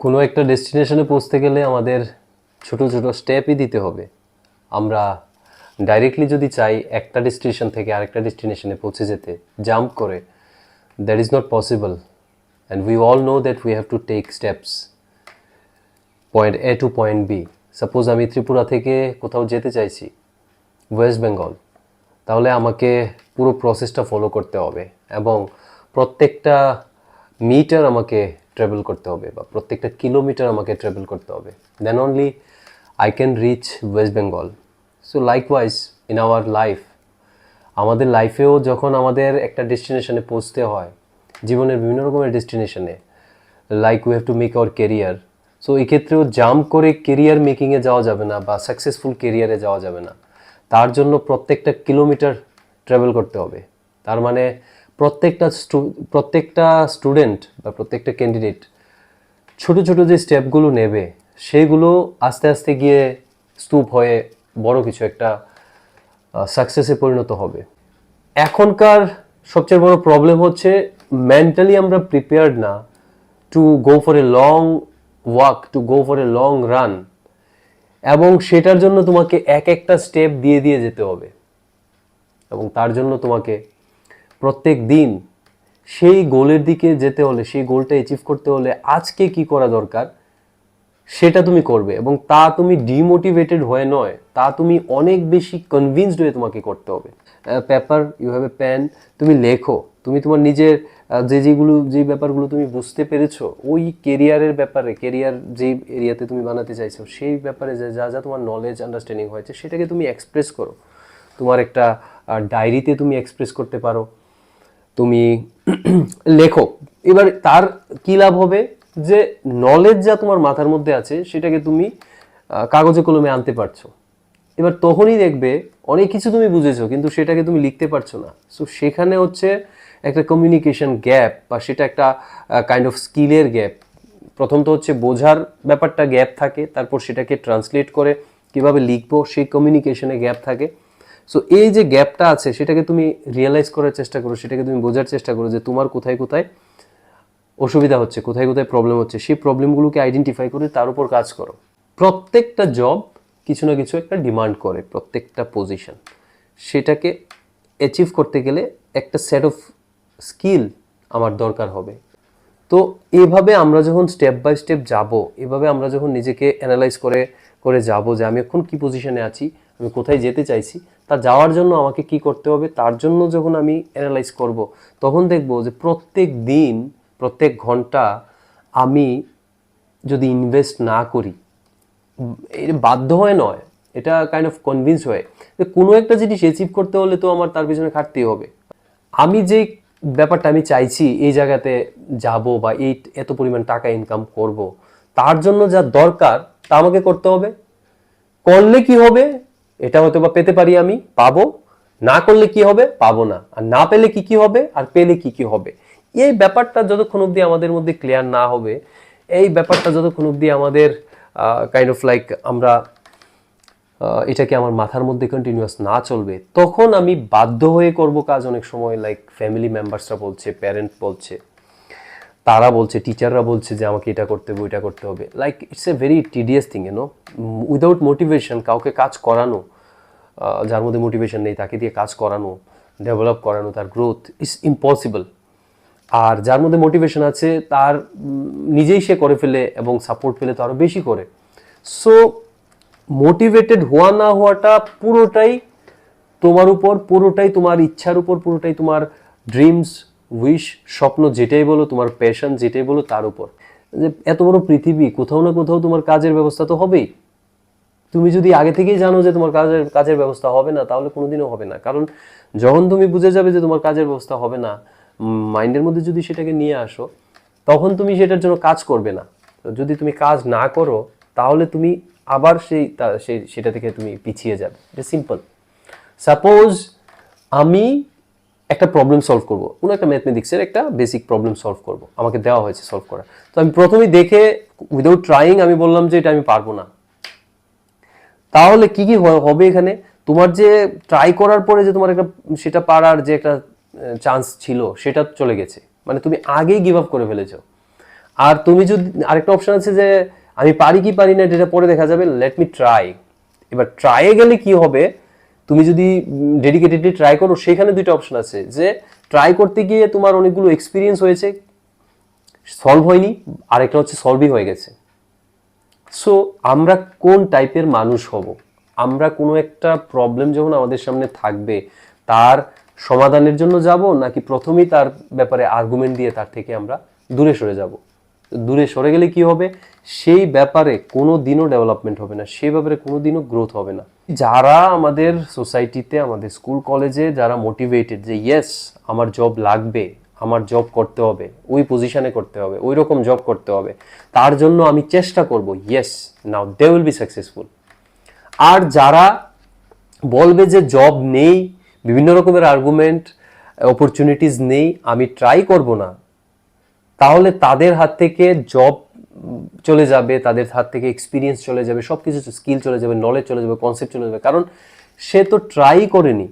কোনো একটা ডেস্টিনেশনে পৌঁছতে গেলে আমাদের ছোট ছোট স্টেপই দিতে হবে। আমরা ডাইরেক্টলি যদি চাই একটা ডেস্টিনেশন থেকে আরেকটা ডেস্টিনেশনে পৌঁছে যেতে জাম্প করে that is not possible and we all know that we have to take steps point A to point B suppose আমি ত্রিপুরা থেকে কোথাও যেতে চাইছি ওয়েস্ট বেঙ্গল তাহলে আমাকে পুরো প্রসেসটা ফলো করতে হবে এবং প্রত্যেকটা মিটার আমাকে ট্রাভেল করতে হবে বা প্রত্যেকটা কিলোমিটার আমাকে ট্রাভেল করতে হবে। Then only I can reach West Bengal so likewise in our life আমাদের লাইফেও যখন আমাদের একটা ডেস্টিনেশনে পৌঁছতে হয়, জীবনের বিভিন্ন রকমের ডেস্টিনেশনে like we have to make our career so এই ক্ষেত্রেও জাম্প করে কেরিয়ার মেকিংয়ে যাওয়া যাবে না বা সাকসেসফুল কেরিয়ারে যাওয়া যাবে না। তার জন্য প্রত্যেকটা কিলোমিটার ট্রাভেল করতে হবে। তার মানে প্রত্যেকটা প্রত্যেকটা স্টুডেন্ট বা প্রত্যেকটা ক্যান্ডিডেট ছোট ছোট যে স্টেপগুলো নেবে, সেগুলো আস্তে আস্তে গিয়ে স্তূপ হয়ে বড় কিছু একটা সাকসেসে পরিণত হবে। এখনকার সবচেয়ে বড় প্রবলেম হচ্ছে মেন্টালি আমরা প্রিপেয়ার্ড না to go for a long walk to go for a long run এবং সেটার জন্য তোমাকে এক একটা স্টেপ দিয়ে দিয়ে যেতে হবে। এবং তার জন্য তোমাকে প্রত্যেক দিন সেই গোলের দিকে যেতে হলে, সেই গোলটা অ্যাচিভ করতে হলে আজকে কি করা দরকার সেটা তুমি করবে এবং তা তুমি ডিমোটিভেটেড হয়ে নয়, তা তুমি অনেক বেশি কনভিন্সড হয়ে তোমাকে করতে হবে। Paper you have a pen তুমি লেখো, তুমি তোমার নিজের যে যেগুলো, যে ব্যাপারগুলো তুমি বুঝতে পেরেছ, ওই কেরিয়ারের ব্যাপারে কেরিয়ার যে এরিয়াতে তুমি বানাতে চাইছো, সেই ব্যাপারে যে, যা যা তোমার নলেজ আন্ডারস্ট্যান্ডিং হয়েছে, সেটাকে তুমি এক্সপ্রেস করো। তোমার একটা ডায়েরিতে তুমি এক্সপ্রেস করতে পারো। তুমি লেখো এবার তার কি লাভ হবে? যে নলেজ যা তোমার মাথার মধ্যে আছে, সেটাকে তুমি কাগজে কলমে আনতে পারছ। এবার তখনই দেখবে, অনেক কিছু তুমি বুঝেছ, কিন্তু সেটাকে তুমি লিখতে পারছ না। সো সেখানে হচ্ছে একটা কমিউনিকেশন গ্যাপ বা সেটা একটা কাইন্ড অফ স্কিলের গ্যাপ প্রথম তো হচ্ছে বোঝার ব্যাপারটা গ্যাপ থাকে, তারপর সেটাকে ট্রান্সলেট করে কীভাবে লিখব, সেই কমিউনিকেশনে গ্যাপ থাকে। সো এই যে গ্যাপটা আছে, সেটাকে তুমি রিয়েলাইজ করার চেষ্টা করো, সেটাকে তুমি বোঝার চেষ্টা করো যে তোমার কোথায় কোথায় অসুবিধা হচ্ছে, কোথায় কোথায় প্রবলেম হচ্ছে। সেই প্রবলেমগুলোকে আইডেন্টিফাই করে তার উপর কাজ করো। প্রত্যেকটা জব কিছু না কিছু একটা ডিমান্ড করে, প্রত্যেকটা পজিশন সেটাকে অ্যাচিভ করতে গেলে একটা সেট অফ স্কিল আমার দরকার হবে। তো, এভাবে আমরা যখন স্টেপ বাই স্টেপ যাব, এভাবে আমরা যখন নিজেকে অ্যানালাইজ করে করে যাব যে আমি এখন কি পজিশনে আছি, আমি কোথায় যেতে চাইছি তা যাওয়ার জন্য আমাকে কি করতে হবে? তার জন্য যখন আমি অ্যানালাইজ করব, তখন দেখব যে প্রত্যেক দিন, প্রত্যেক ঘণ্টা আমি যদি ইনভেস্ট না করি বাধ্য হয়ে নয়, এটা কাইন্ড অফ কনভিন্স হয়ে। যে কোনো একটা জিনিস অ্যাচিভ করতে হলে তো আমার তার পিছনে খাটতেই হবে। আমি যে ব্যাপারটা আমি চাইছি, এই জায়গাতে যাব বা এই এত পরিমাণ টাকা ইনকাম করব, তার জন্য যা দরকার তা আমাকে করতে হবে। করলে কি হবে? এটা হয়তো বা পেতে পারি আমি, পাবো। না করলে কি হবে? পাবো না। আর না পেলে কি কি হবে? আর পেলে কি কি হবে? এই ব্যাপারটা যতক্ষণ অবধি আমাদের মধ্যে ক্লিয়ার না হবে, এই ব্যাপারটা যতক্ষণ অবধি আমাদের কাইন্ড অফ লাইক আমরা এটাকে আমার মাথার মধ্যে কন্টিনিউয়াস না চলবে, তখন আমি বাধ্য হয়ে করব কাজ। অনেক সময় লাইক ফ্যামিলি মেম্বার্সরা বলছে প্যারেন্ট বলছে। তারা বলছে টিচাররা বলছে যে আমাকে এটা করতে হবে, ওইটা করতে হবে। Like it's a very tedious thing you know without motivation কাউকে কাজ করানো যার মধ্যে মোটিভেশন নেই, তাকে দিয়ে কাজ করানো ডেভেলপ করানো, তার গ্রোথ ইজ ইম্পসিবল আর যার মধ্যে মোটিভেশন আছে, তার নিজেই সে করে ফেলে এবং সাপোর্ট পেলে তো আরও বেশি করে। সো মোটিভেটেড হওয়া না হওয়াটা পুরোটাই তোমার উপর, পুরোটাই তোমার ইচ্ছার উপর, পুরোটাই তোমার ড্রিমস উইশ স্বপ্ন যেটাই বলো, তোমার প্যাশন যেটাই বলো, তার উপর। যে এত বড় পৃথিবী, কোথাও না কোথাও তোমার কাজের ব্যবস্থা তো হবেই। তুমি যদি আগে থেকেই জানো যে তোমার কাজের কাজের ব্যবস্থা হবে না, তাহলে কোনোদিনও হবে না। কারণ যখন তুমি বুঝে যাবে যে তোমার কাজের ব্যবস্থা হবে না মাইন্ডের মধ্যে যদি সেটাকে নিয়ে আসো, তখন তুমি সেটার জন্য কাজ করবে না। যদি তুমি কাজ না করো, তাহলে তুমি আবার সেই সেই, সেটা থেকে তুমি পিছিয়ে যাবে। সিম্পল সাপোজ আমি একটা প্রবলেম সলভ করব। কোনো একটা ম্যাথমেটিক্সের একটা বেসিক প্রবলেম সলভ করব। আমাকে দেওয়া হয়েছে সলভ করা। তো আমি প্রথমেই দেখে উইদাউট ট্রাইং আমি বললাম যে এটা আমি পারব না। তাহলে কি কি হবে এখানে? তোমার যে ট্রাই করার পরে যে তোমার একটা, সেটা পারার যে একটা চান্স ছিল, সেটা চলে গেছে। মানে তুমি আগেই গিভ আপ করে ফেলেছো। আর তুমি যদি, আরেকটা অপশন আছে যে, আমি পারি কি পারি না এটা পরে দেখা যাবে লেট মি ট্রাই এবার ট্রাইয়ে গেলে কি হবে? তুমি যদি ডেডিকেটেডলি ট্রাই করো, সেখানে দুইটা অপশন আছে। যে ট্রাই করতে গিয়ে তোমার অনেকগুলো এক্সপিরিয়েন্স হয়েছে সলভ হয়নি, আরেকটা হচ্ছে সলভই হয়ে গেছে। সো আমরা কোন টাইপের মানুষ হব? আমরা কোনো একটা প্রবলেম যখন আমাদের সামনে থাকবে, তার সমাধানের জন্য যাব, নাকি প্রথমেই তার ব্যাপারে আর্গুমেন্ট দিয়ে তার থেকে আমরা দূরে সরে যাব? দূরে সরে গেলে কি হবে? সেই ব্যাপারে কোনো দিনও ডেভেলপমেন্ট হবে না, সেই ব্যাপারে কোনো দিনও গ্রোথ হবে না। যারা আমাদের সোসাইটিতে আমাদের স্কুল কলেজে যারা মোটিভেটেড যে ইয়েস আমার জব লাগবে, আমার জব করতে হবে, ওই পজিশনে করতে হবে, ওই রকম জব করতে হবে, তার জন্য আমি চেষ্টা করব yes now they will be successful আর যারা বলবে যে জব নেই, বিভিন্ন রকমের আর্গুমেন্ট অপরচুনিটিস নেই, আমি ট্রাই করব না তাহলে তাদের হাত থেকে জব চলে যাবে, তাদের হাত থেকে এক্সপিরিয়েন্স চলে যাবে সব কিছু স্কিল চলে যাবে নলেজ চলে যাবে কনসেপ্ট চলে যাবে। কারণ সে তো ট্রাই করেনি।